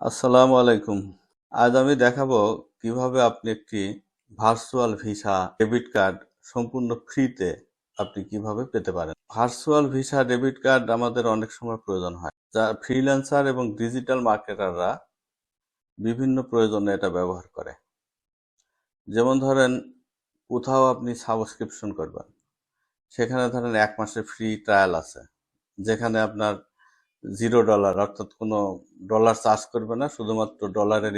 আসসালামু আলাইকুম। আজ আমি দেখাবো কীভাবে আপনি একটি ভার্চুয়াল ভিসা, ডেবিট কার্ড সম্পূর্ণ ফ্রিতে আপনি কীভাবে পেতে পারেন। ভার্চুয়াল ভিসা, ডেবিট কার্ড আমাদের অনেক সময় প্রয়োজন হয়। যা ফ্রিল্যান্সার এবং ডিজিটাল মার্কেটাররা বিভিন্ন প্রয়োজনে এটা ব্যবহার করে। যেমন ধরেন, কোথাও আপনি সাবস্ক্রিপশন করবেন। সেখানে ধরেন এক মাসের ফ্রি ট্রায়াল আছে। যেখানে আপনার জিরো ডলার, অর্থাৎ কোনো ডলার চার্জ করবে না, শুধুমাত্র ডলারের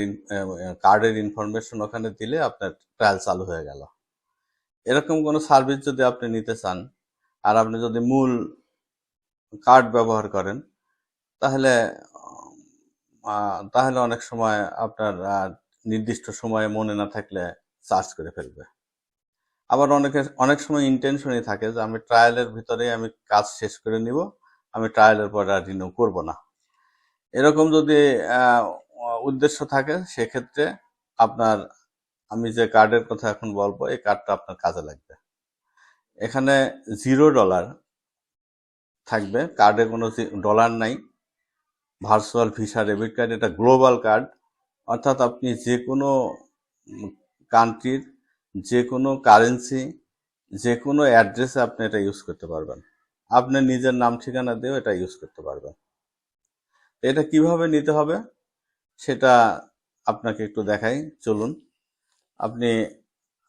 কার্ডের ইনফরমেশন ওখানে দিলে আপনার ট্রায়াল চালু হয়ে গেল। এরকম কোনো সার্ভিস যদি আপনি নিতে চান, আর আপনি যদি মূল কার্ড ব্যবহার করেন, তাহলে তাহলে অনেক সময় আপনার নির্দিষ্ট সময়ে মনে না থাকলে চার্জ করে ফেলবে। আবার অনেকে, অনেক সময় ইন্টেনশনই থাকে যে আমি ট্রায়ালের ভিতরেই আমি কাজ শেষ করে নিব আমি ট্রায়ালের পর আর রিনিউ করব না। এরকম যদি উদ্দেশ্য থাকে, সেক্ষেত্রে আপনার, আমি যে কার্ডের কথা এখন বলব, এই কার্ডটা আপনার কাজে লাগবে। এখানে জিরো ডলার থাকবে। কার্ডে কোনো ডলার নাই। ভার্চুয়াল ভিসা ডেবিট কার্ড এটা গ্লোবাল কার্ড অর্থাৎ আপনি যে কোনো কান্ট্রির যে কোনো কারেন্সি যে কোনো অ্যাড্রেসে আপনি এটা ইউজ করতে পারবেন। আপনি নিজের নাম, ঠিকানা দিয়েও এটা ইউজ করতে পারবেন। এটা কীভাবে নিতে হবে সেটা আপনাকে একটু দেখাই। চলুন, আপনি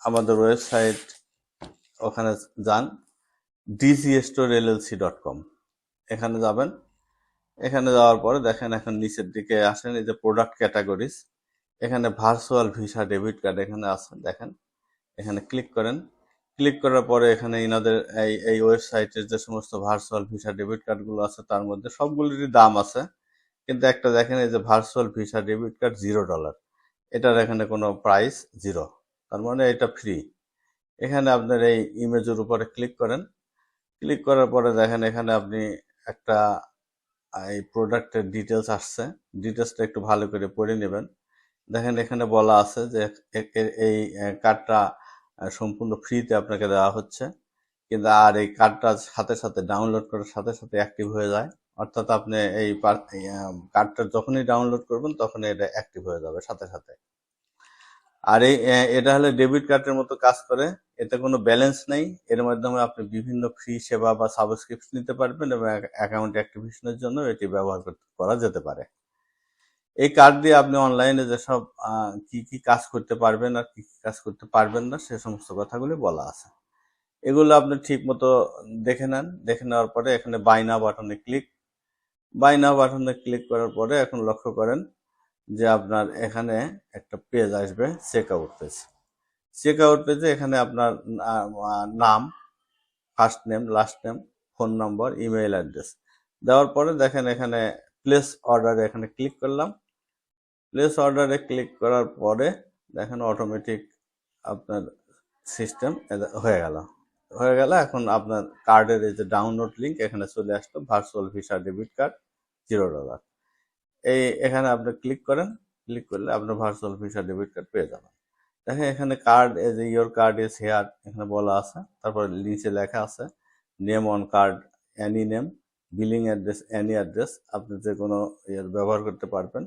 আমাদের ওয়েবসাইট ওখানে যান Digi store LLC dot com এখানে যাবেন, এখানে যাওয়ার পরে দেখেন এখন নিচের দিকে আসেন, এই যে প্রোডাক্ট ক্যাটাগরিজ এখানে ভার্চুয়াল ভিসা ডেবিট কার্ড এখানে আছে, দেখেন, এখানে ক্লিক করেন। ক্লিক করার পরে এখানে ইনাদের এই এই ওয়েবসাইটের যে সমস্ত ভার্চুয়াল ভিসা ডেবিট কার্ডগুলো আছে, তার মধ্যে সবগুলিরই দাম আছে। কিন্তু একটা দেখেন, এই যে virtual Visa debit card zero dollar এটার এখানে কোনো প্রাইস জিরো তার মানে এটা ফ্রি এখানে আপনার এই ইমেজের উপরে ক্লিক করেন। ক্লিক করার পরে দেখেন, এখানে আপনি একটা এই প্রোডাক্টের ডিটেলস আসছে। ডিটেলসটা একটু ভালো করে পড়ে নেবেন। দেখেন, এখানে বলা আছে যে এই কার্ডটা সম্পূর্ণ ফ্রিতে আপনাকে দেওয়া হচ্ছে। কিন্তু আর এই কার্ডটা সাথে সাথে ডাউনলোড করার সাথে সাথে অ্যাক্টিভ হয়ে যায়। অর্থাৎ আপনি এই কার্ডটা যখনই ডাউনলোড করবেন তখনই এটা অ্যাক্টিভ হয়ে যাবে সাথে সাথে। আর এই এটা হলে ডেবিট কার্ডের মতো কাজ করে। এতে কোনো ব্যালেন্স নেই। এর মাধ্যমে আপনি বিভিন্ন ফ্রি সেবা বা সাবস্ক্রিপশন নিতে পারবেন এবং অ্যাকাউন্ট অ্যাক্টিভেশনের জন্য এটি ব্যবহার করা যেতে পারে। এই কার্ড দিয়ে আপনি অনলাইনে যেসব কি কি কাজ করতে পারবেন আর কি কি কাজ করতে পারবেন না, সে সমস্ত কথাগুলি বলা আছে। এগুলো আপনি ঠিক মতো দেখে নেন। দেখে নেওয়ার পরে এখানে বাইনা বাটনে ক্লিক বাইনা বাটনে ক্লিক করার পরে এখন লক্ষ্য করেন যে আপনার এখানে একটা পেজ আসবে check out page check out পেজে এখানে আপনার নাম first name last name phone number email address দেওয়ার পরে দেখেন এখানে প্লেস অর্ডারে এখানে ক্লিক করলাম। প্লেস অর্ডারে ক্লিক করার পরে দেখেন অটোমেটিক আপনার সিস্টেম হয়ে গেল। হয়ে গেল এখন আপনার কার্ডের এই যে ডাউনলোড লিঙ্ক এখানে চলে আসলো virtual Visa debit card zero dollar এই এখানে আপনি ক্লিক করেন ক্লিক করলে আপনার ভার্চুয়াল ভিসা ডেবিট কার্ড পেয়ে যাবেন। দেখেন এখানে card as a your card is here এখানে বলা আছে। তারপর নিচে লেখা আছে name on card any name billing address any address আপনি যে কোনো ইয়ের ব্যবহার করতে পারবেন।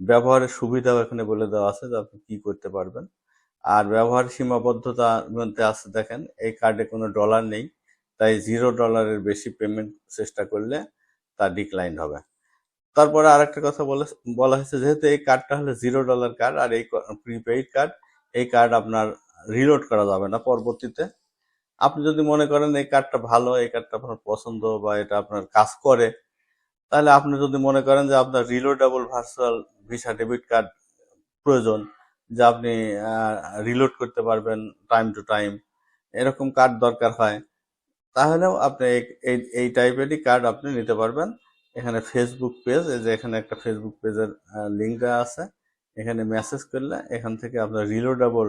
ব্যবহারের সুবিধাও এখানে বলে দেওয়া আছে যে আপনি কি করতে পারবেন। আর ব্যবহার সীমাবদ্ধতা মধ্যে আছে দেখেন, এই কার্ডে কোনো ডলার নেই, তাই জিরো ডলারের বেশি পেমেন্ট চেষ্টা করলে তা ডিক্লাইন হবে। তারপরে আরেকটা কথা বলে, বলা হয়েছে যেহেতু এই কার্ডটা হলো জিরো ডলার কার্ড আর এই প্রিপেইড কার্ড এই কার্ড আপনার রিলোড করা যাবে না পরবর্তীতে। আপনি যদি মনে করেন এই কার্ডটা ভালো, এই কার্ডটা আপনার পছন্দ বা এটা আপনার কাজ করে তাহলে আপনি যদি মনে করেন যে আপনার reloadable virtual Visa debit card প্রয়োজন, যে আপনি রিলোড করতে পারবেন টাইম টু টাইম এরকম কার্ড দরকার হয়, তাহলেও আপনি এই- এই টাইপেরই কার্ড আপনি নিতে পারবেন। এখানে ফেসবুক পেজ এই যে এখানে একটা ফেসবুক পেজের লিঙ্ক আছে, এখানে মেসেজ করলে এখান থেকে আপনার রিলোডেবল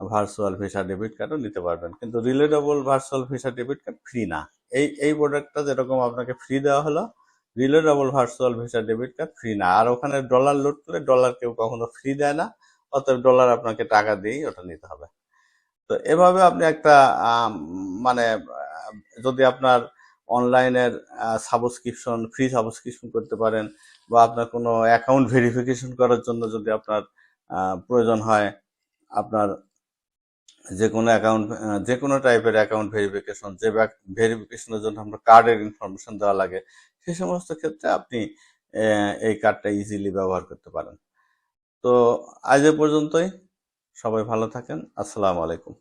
ভার্চুয়াল ভিসা ডেবিট কার্ডও নিতে পারবেন। কিন্তু reloadable virtual Visa debit card free না। এই এই প্রোডাক্টটা যেরকম আপনাকে ফ্রি দেওয়া হলো reloadable virtual Visa debit card free না। আর ওখানে ডলার লোড করে ডলার কেউ কখনো ফ্রি দেয় না, অতএব ডলার আপনাকে টাকা দিয়েই ওটা নিতে হবে। তো এভাবে আপনি একটা মানে যদি আপনার অনলাইনের সাবস্ক্রিপশন, ফ্রি সাবস্ক্রিপশন করতে পারেন বা আপনার কোনো অ্যাকাউন্ট ভেরিফিকেশন করার জন্য যদি আপনার প্রয়োজন হয়, আপনার যে কোনো অ্যাকাউন্ট যে কোনো টাইপের অ্যাকাউন্ট ভেরিফিকেশন যে ভেরিফিকেশনের জন্য আমরা কার্ডের ইনফরমেশন দেওয়া লাগে সেই সমস্ত ক্ষেত্রে আপনি এই কার্ডটা ইজিলি ব্যবহার করতে পারেন। তো আজ এ পর্যন্তই। সবাই ভালো থাকেন। আসসালামু আলাইকুম।